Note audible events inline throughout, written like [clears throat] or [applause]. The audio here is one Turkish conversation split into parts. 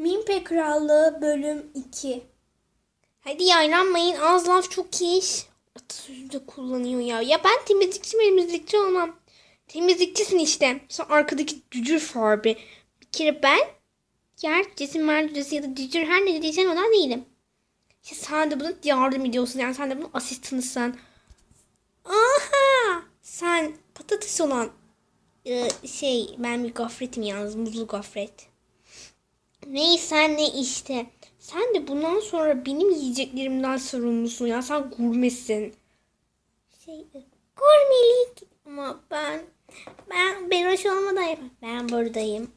Mimpe Krallığı bölüm 2 Hadi yaylanmayın az laf çok iş. Atasözü de kullanıyor ya. Ya ben temizlikçi temizlikçi olmam. Temizlikçisin işte. Sen arkadaki cücür farbi. Bir kere ben gerçekçisi mercücesi ya da cücür her ne dediysen ona değilim. İşte sen de buna yardım ediyorsun. Yani sen de bunun asistanısın. Aha! Sen patates olan e, şey ben bir gofretim yalnız muzlu gofret. Neyse ne işte. Sen de bundan sonra benim yiyeceklerimden sorumlusun ya. Sen gurmesin. Şey, gurmelik. Ama ben, ben, hoş olmadan yapar. Ben buradayım.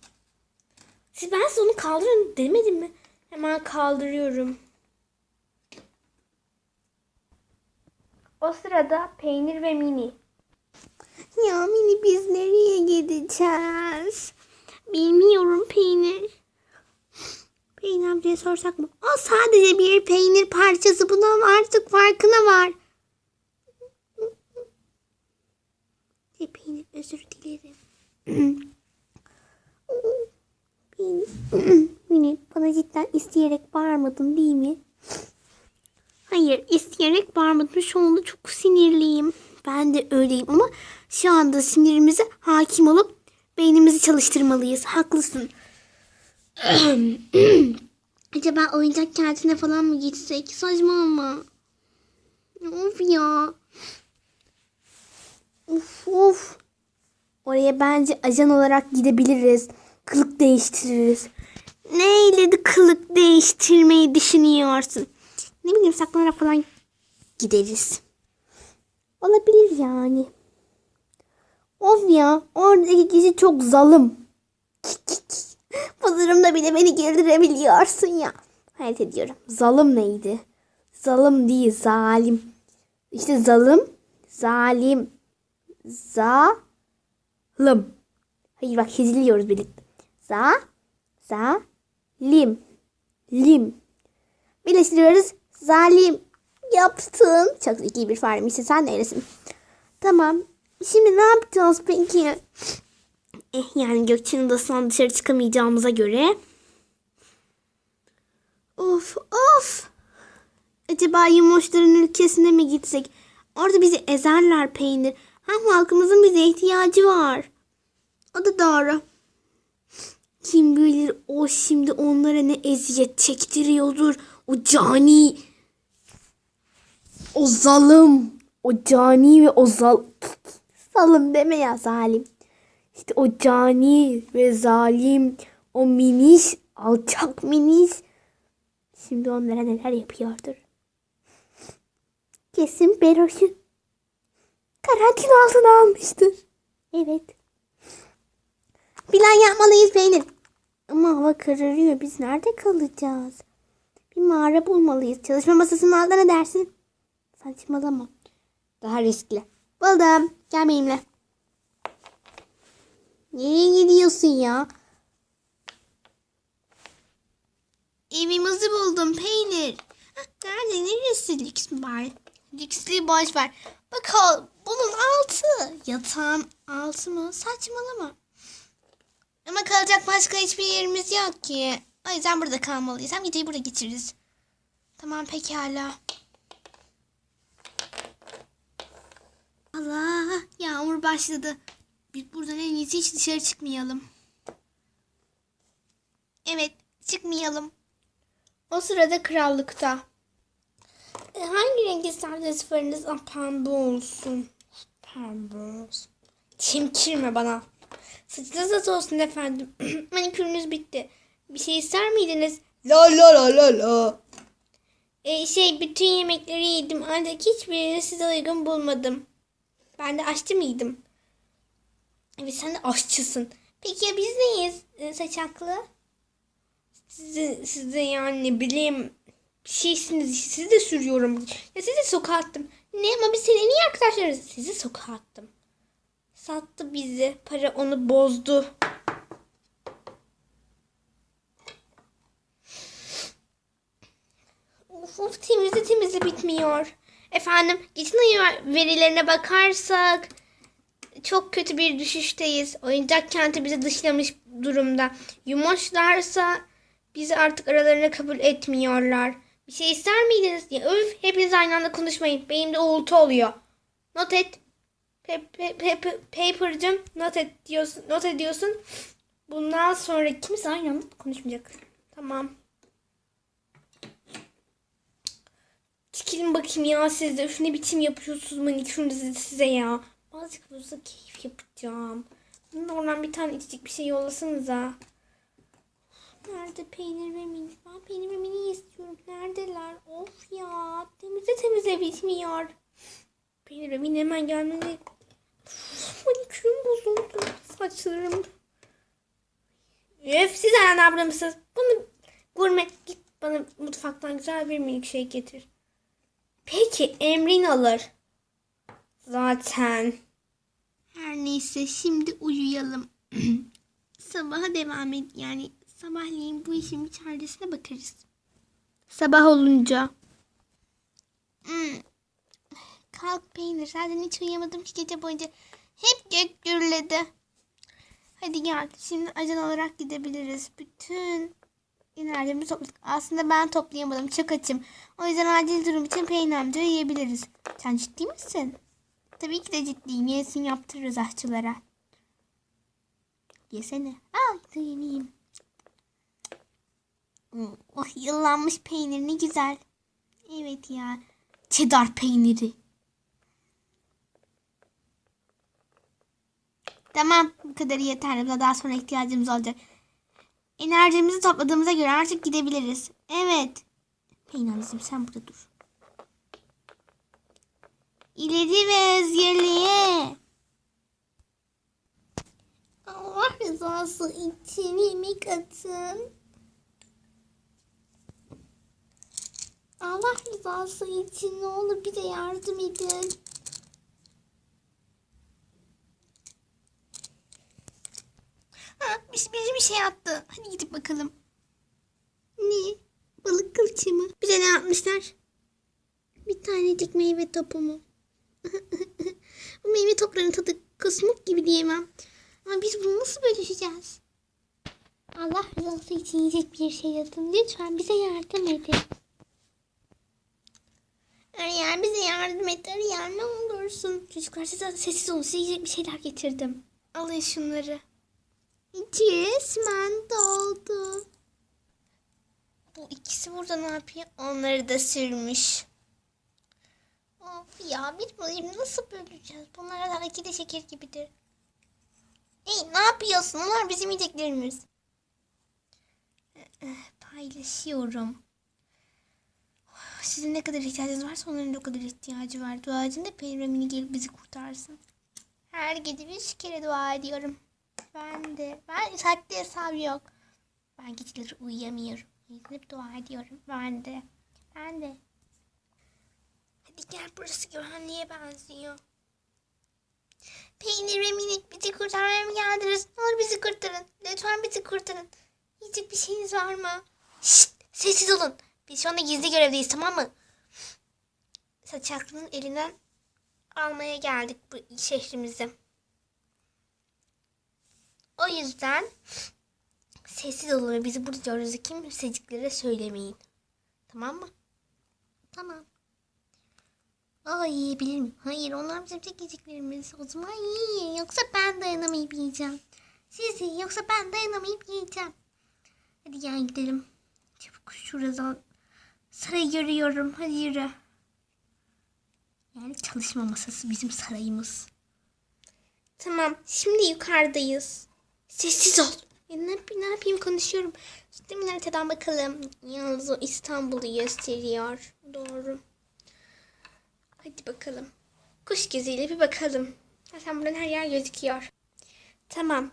Siz ben size onu kaldırın demedim mi? Hemen kaldırıyorum. O sırada peynir ve mini. Ya mini biz nereye gideceğiz? Bilmiyorum peynir. Peynir amcaya sorsak mı? O sadece bir peynir parçası. Bunun artık farkına var. Şey, peynir özür dilerim. [clears throat] peynir. [clears throat] Bana cidden isteyerek bağırmadın değil mi? Hayır isteyerek bağırmadım. Şu anda çok sinirliyim. Ben de öyleyim ama şu anda sinirimize hakim olup beynimizi çalıştırmalıyız. Haklısın. [clears throat] Acaba oyuncak kentine falan mı gitsek? Saçma ama. Of ya. Of of. Oraya bence ajan olarak gidebiliriz. Kılık değiştiririz. Neyle de kılık değiştirmeyi düşünüyorsun? Ne bileyim saklanarak falan gideriz. Olabilir yani. Of ya oradaki kişi çok zalim. Bu durumda bile beni güldürebiliyorsun ya. Hayret ediyorum. Zalim neydi? Zalim değil zalim. İşte zalim, zalim, zalim. Hayır bak heziliyoruz birlikte. Za, za, lim, lim. Birleştiriyoruz. Zalim yaptın. Çok zeki bir faremisin. Sen neylesin? Tamam. Şimdi ne yapacağız peki? Eh yani Gökçe'nin odasından dışarı çıkamayacağımıza göre. Of of. Acaba yumoşların ülkesine mi gitsek? Orada bizi ezerler peynir. Hem halkımızın bize ihtiyacı var. O da doğru. Kim bilir o şimdi onlara ne eziyet çektiriyordur. O cani. O zalim. O cani ve o zal... [laughs] Zalim deme ya zalim. İşte o cani ve zalim. O miniş. Alçak miniş. Şimdi onlara neler yapıyordur. Kesin Beroş'u karantina altına almıştır. Evet. Plan yapmalıyız peynir. Ama hava kararıyor. Biz nerede kalacağız? Bir mağara bulmalıyız. Çalışma masasının altına dersin? Saçmalama. Daha riskli. Buldum. Gel benimle. Nereye gidiyorsun ya? Evimizi buldum peynir. Nerede? Neresi lüks var? Lüksli boş ver. Bakalım bunun altı. Yatağın altı mı? Saçmalama. Ama kalacak başka hiçbir yerimiz yok ki. O yüzden burada kalmalıyız. Hem geceyi burada geçiririz. Tamam pekala. Allah yağmur başladı. Biz buradan en iyisi hiç dışarı çıkmayalım. Evet çıkmayalım. O sırada krallıkta. E, hangi renk isterseniz fırınız ah, pembe olsun. Pembe olsun. Çimkirme bana. Saçınız olsun efendim. [clears throat] Manikürünüz bitti. Bir şey ister miydiniz? La la la la la. E, şey bütün yemekleri yedim ancak hiçbirini size uygun bulmadım. Ben de aşçı mıydım? Evet sen de aşçısın. Peki ya biz neyiz e, saçaklı? Size, size yani ne bileyim bir şeysiniz. Sizi de sürüyorum. Ya sizi sokağa attım. Ne ama biz senin en iyi arkadaşlarız. Sizi sokağa attım. Sattı bizi. Para onu bozdu. Of of temizle temizle bitmiyor. Efendim geçen ayın verilerine bakarsak çok kötü bir düşüşteyiz. Oyuncak kenti bizi dışlamış durumda. Yumoşlarsa Bizi artık aralarına kabul etmiyorlar. Bir şey ister miydiniz? Ya öf hepiniz aynı anda konuşmayın. Benim de uğultu oluyor. Not et. Pe, pe, pe, pe- paper'cım not et diyorsun. Not ediyorsun. Bundan sonra kimse aynı anda konuşmayacak. Tamam. Çekilin bakayım ya siz de. Üf ne biçim yapıyorsunuz manikürünüzü size ya. Azıcık olsa keyif yapacağım. Oradan bir tane içecek bir şey yollasanıza. Nerede peynir ve mini? Ben peynir ve mini istiyorum. Neredeler? Of ya. Temizle temizle bitmiyor. Peynir ve mini hemen gelmeli. Manikürüm bozuldu. Saçlarım. Öf siz ne yapıyorsunuz? Bana gurme git bana mutfaktan güzel bir milkshake getir. Peki emrin alır. Zaten. Her neyse şimdi uyuyalım. [clears throat] Sabaha devam et. Yani sabahleyin bu işin bir çaresine bakarız. Sabah olunca. Hmm. Kalk peynir. Zaten hiç uyuyamadım ki gece boyunca. Hep gök gürledi. Hadi gel. Şimdi ajan olarak gidebiliriz. Bütün enerjimizi topladık. Aslında ben toplayamadım. Çok açım. O yüzden acil durum için peynir amca yiyebiliriz. Sen ciddi misin? Tabii ki de ciddiyim. Yenisini yaptırırız aşçılara. Yesene. Aa yeniyim. Oh yıllanmış peynir ne güzel. Evet ya. Cheddar peyniri. Tamam bu kadar yeterli. Daha sonra ihtiyacımız olacak. Enerjimizi topladığımıza göre artık gidebiliriz. Evet. Peynircim sen burada dur. İleri ve özgürlüğe. Allah rızası için yemek atın. Allah rızası için ne olur bize yardım edin. Ha, bir, biri bir şey attı. Hadi gidip bakalım. Ne? Balık kılçığı mı? Bize ne yapmışlar? Bir tanecik meyve topu mu? Bu meyve toplarının tadı kusmuk gibi diyemem. Ama biz bunu nasıl bölüşeceğiz? Allah rızası için yiyecek bir şey atın. Lütfen bize yardım edin. Eğer bize yardım et eğer ne olursun. Çocuklar siz sessiz olun. Size yiyecek bir şeyler getirdim. Alın şunları. Resmen doldu. Bu ikisi burada ne yapıyor? Onları da sürmüş. Of ya biz bunu nasıl böleceğiz? Bunlar de şeker gibidir. Hey ne yapıyorsun? Onlar bizim yiyeceklerimiz. Paylaşıyorum. Sizin ne kadar ihtiyacınız varsa onların da o kadar ihtiyacı var. Duacın da Peygamber'in gelip bizi kurtarsın. Her gece bir kere dua ediyorum. Ben de. Ben saklı hesabı yok. Ben geceleri uyuyamıyorum. Hep dua ediyorum. Ben de. Ben de. Hadi gel burası güvenliğe benziyor. Peynir ve minik bizi kurtarmaya mı geldiniz? Ne olur bizi kurtarın. Lütfen bizi kurtarın. Yiyecek bir şeyiniz var mı? Şşt sessiz olun. Biz şu anda gizli görevdeyiz tamam mı? Saçaklının elinden almaya geldik bu şehrimizi. O yüzden sessiz olun ve bizi burada gördüğünüzde kimseciklere söylemeyin. Tamam mı? Tamam. Aa yiyebilir miyim? Hayır onlar bizim tek yiyeceklerimiz. O zaman yiyin. Yoksa ben dayanamayıp yiyeceğim. Siz yiyin yoksa ben dayanamayıp yiyeceğim. Hadi gel gidelim. Çabuk şuradan sarayı görüyorum. Hadi yürü. Yani çalışma masası bizim sarayımız. Tamam şimdi yukarıdayız. Sessiz ol. Ya ne, ne yapayım konuşuyorum. Şimdi haritadan bakalım. Yalnız o İstanbul'u gösteriyor. Doğru. Hadi bakalım. Kuş gözüyle bir bakalım. Zaten buradan her yer gözüküyor. Tamam.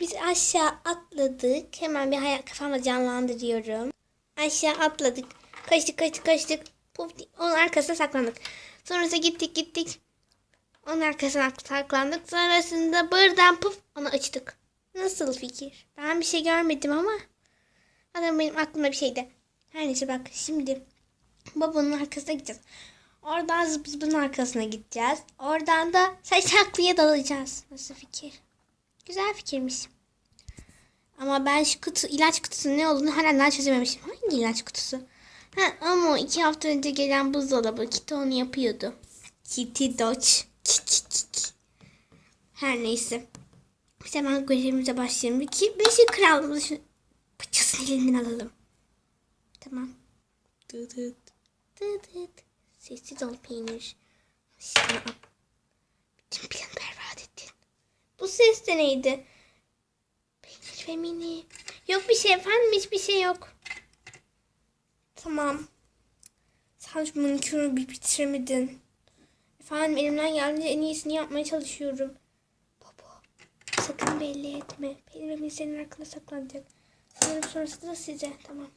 Biz aşağı atladık. Hemen bir hayal kafamda canlandırıyorum. Aşağı atladık. Kaçtık kaçtık kaçtık. Puf, onun arkasına saklandık. Sonrasında gittik gittik. Onun arkasına saklandık. Sonrasında buradan puf onu açtık. Nasıl fikir? Ben bir şey görmedim ama. Adam benim aklımda bir şeydi. Her neyse bak şimdi babanın arkasına gideceğiz. Oradan zıp zıpın arkasına gideceğiz. Oradan da saçaklıya dalacağız. Nasıl fikir? Güzel fikirmiş. Ama ben şu kutu, ilaç kutusunun ne olduğunu hala daha çözememişim. Hangi ilaç kutusu? Ha, ama iki hafta önce gelen buzdolabı. Kitty onu yapıyordu. Kitty Dodge. Her neyse. Biz hemen görevimize başlayalım. Ki beşi kralımızı paçasını elinden alalım. Tamam. Dıt dıt. Sessiz ol peynir. Aşağı. Bütün planı berbat ettin. Bu ses de neydi? Peynir ve mini. Yok bir şey efendim hiçbir şey yok. Tamam. Sen şu manikürünü bir bitiremedin. Efendim elimden geldiğince en iyisini yapmaya çalışıyorum. Baba sakın belli etme. Peynir ve mini senin arkanda saklanacak. Sanırım sonrası da size. Tamam.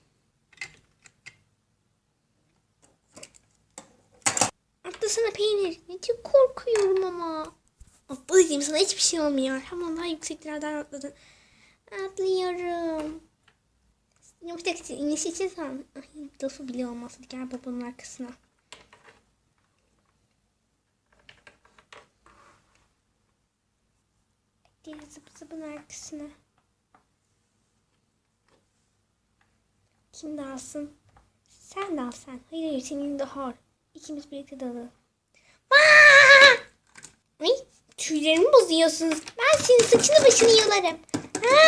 Atlasana peynir. Ne çok korkuyorum ama. Atlayayım sana hiçbir şey olmuyor. Hemen daha yükseklerden atladın. Atlıyorum. Yumuşak iniş için sen. Ay lafı bile olmaz. Hadi gel babanın arkasına. Hadi zıp zıpın arkasına. Kim dalsın? Sen dal sen. Hayır hayır senin daha ağır. İkimiz birlikte dalalım. Aa! Ay tüylerimi bozuyorsunuz. Ben senin saçını başını yolarım. Ha!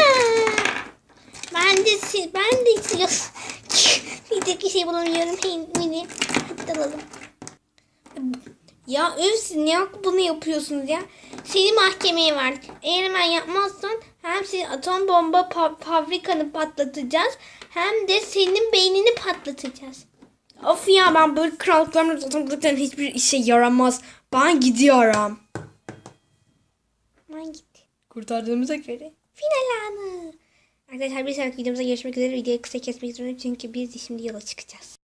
Ben de si- ben de. [laughs] Bir tek bir şey bulamıyorum. Hey. Hadi dalalım. Ya siz niye bunu yapıyorsunuz ya? Seni mahkemeye verdik. Eğer hemen yapmazsan hem senin atom bomba pa- fabrikanı patlatacağız hem de senin beynini patlatacağız. Of ya ben böyle krallıklarımla zaten buradakların hiçbir işe yaramaz. Ben gidiyorum. Aman git. Kurtardığımıza göre. Final anı. Arkadaşlar bir sonraki videomuzda görüşmek üzere. Videoyu kısa kesmek zorundayım çünkü biz de şimdi yola çıkacağız.